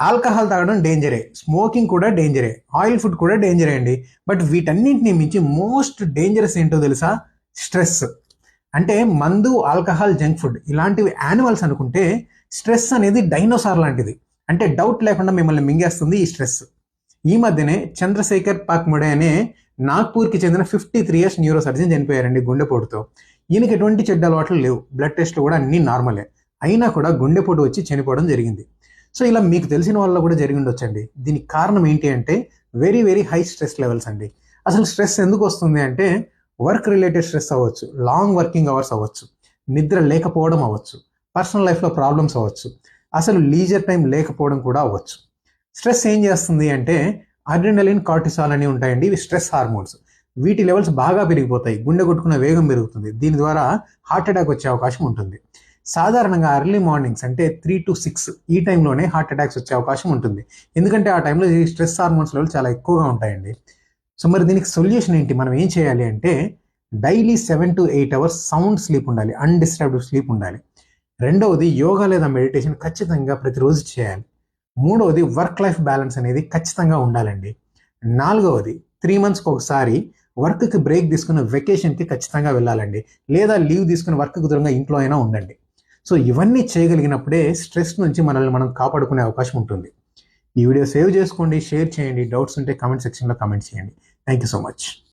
Alcohol తాగడం డేంజరే smoking కూడా డేంజరే oil food కూడా డేంజరే అండి. బట్ వీటన్నింటిని మించి మోస్ట్ డేంజరస్ ఏంటో తెలుసా? స్ట్రెస్. అంటే మందు ఆల్కహాల్ జంక్ ఫుడ్ ఇలాంటివి యానిమల్స్ అనుకుంటే స్ట్రెస్ అనేది డైనోసార్ లాంటిది. అంటే డౌట్ లేకుండా మిమ్మల్ని మింగేస్తుంది ఈ స్ట్రెస్. ఈ మధ్యనే చంద్రశేఖర్ పాక్ముడే అనే నాగ్పూర్కి చెందిన fifty three years neuro surgeon చనిపోయారండి గుండెపోటుతో. ఈయనకి ఎటువంటి చెడ్డ అలవాట్లు లేవు. బ్లడ్ టెస్ట్లు కూడా అన్నీ నార్మలే. అయినా కూడా గుండెపోటు వచ్చి చనిపోవడం జరిగింది. సో ఇలా మీకు తెలిసిన వాళ్ళలో కూడా జరిగి ఉండొచ్చండి. దీనికి కారణం ఏంటి అంటే very very high stress levels అండి. అసలు స్ట్రెస్ ఎందుకు వస్తుంది అంటే వర్క్ రిలేటెడ్ స్ట్రెస్ అవ్వచ్చు లాంగ్ వర్కింగ్ అవర్స్ అవ్వచ్చు నిద్ర లేకపోవడం అవ్వచ్చు పర్సనల్ లైఫ్లో ప్రాబ్లమ్స్ అవ్వచ్చు అసలు లీజర్ టైం లేకపోవడం కూడా అవ్వచ్చు. స్ట్రెస్ ఏం చేస్తుంది అంటే అడ్రినలిన్ కార్టిసాల్ అని ఉంటాయండి ఇవి స్ట్రెస్ హార్మోన్స్ వీటి లెవెల్స్ బాగా పెరిగిపోతాయి గుండె కొట్టుకున్న వేగం పెరుగుతుంది. దీని ద్వారా హార్ట్ అటాక్ వచ్చే అవకాశం ఉంటుంది. సాధారణంగా ఎర్లీ మార్నింగ్స్ అంటే త్రీ టు సిక్స్ ఈ టైంలోనే హార్ట్ అటాక్స్ వచ్చే అవకాశం ఉంటుంది. ఎందుకంటే ఆ టైంలో ఈ స్ట్రెస్ హార్మోన్స్ లెవెల్ చాలా ఎక్కువగా ఉంటాయండి. సో మరి దీనికి సొల్యూషన్ ఏంటి? మనం ఏం చేయాలి అంటే daily seven to eight hours sound sleep ఉండాలి అన్డిస్టర్బ్డ్ స్లీప్ ఉండాలి. రెండవది యోగా లేదా మెడిటేషన్ ఖచ్చితంగా ప్రతిరోజు చేయాలి. మూడవది వర్క్ లైఫ్ బ్యాలెన్స్ అనేది ఖచ్చితంగా ఉండాలండి. నాలుగవది త్రీ మంత్స్కి ఒకసారి వర్క్కి బ్రేక్ తీసుకుని వెకేషన్కి ఖచ్చితంగా వెళ్ళాలండి. లేదా లీవ్ తీసుకుని వర్క్కి దూరంగా ఇంట్లో అయినా ఉండండి. సో ఇవన్నీ చేయగలిగినప్పుడే స్ట్రెస్ నుంచి మనల్ని మనం కాపాడుకునే అవకాశం ఉంటుంది. ఈ వీడియో సేవ్ చేసుకోండి షేర్ చేయండి. డౌట్స్ ఉంటే కామెంట్ సెక్షన్లో కామెంట్ చేయండి. Thank you so much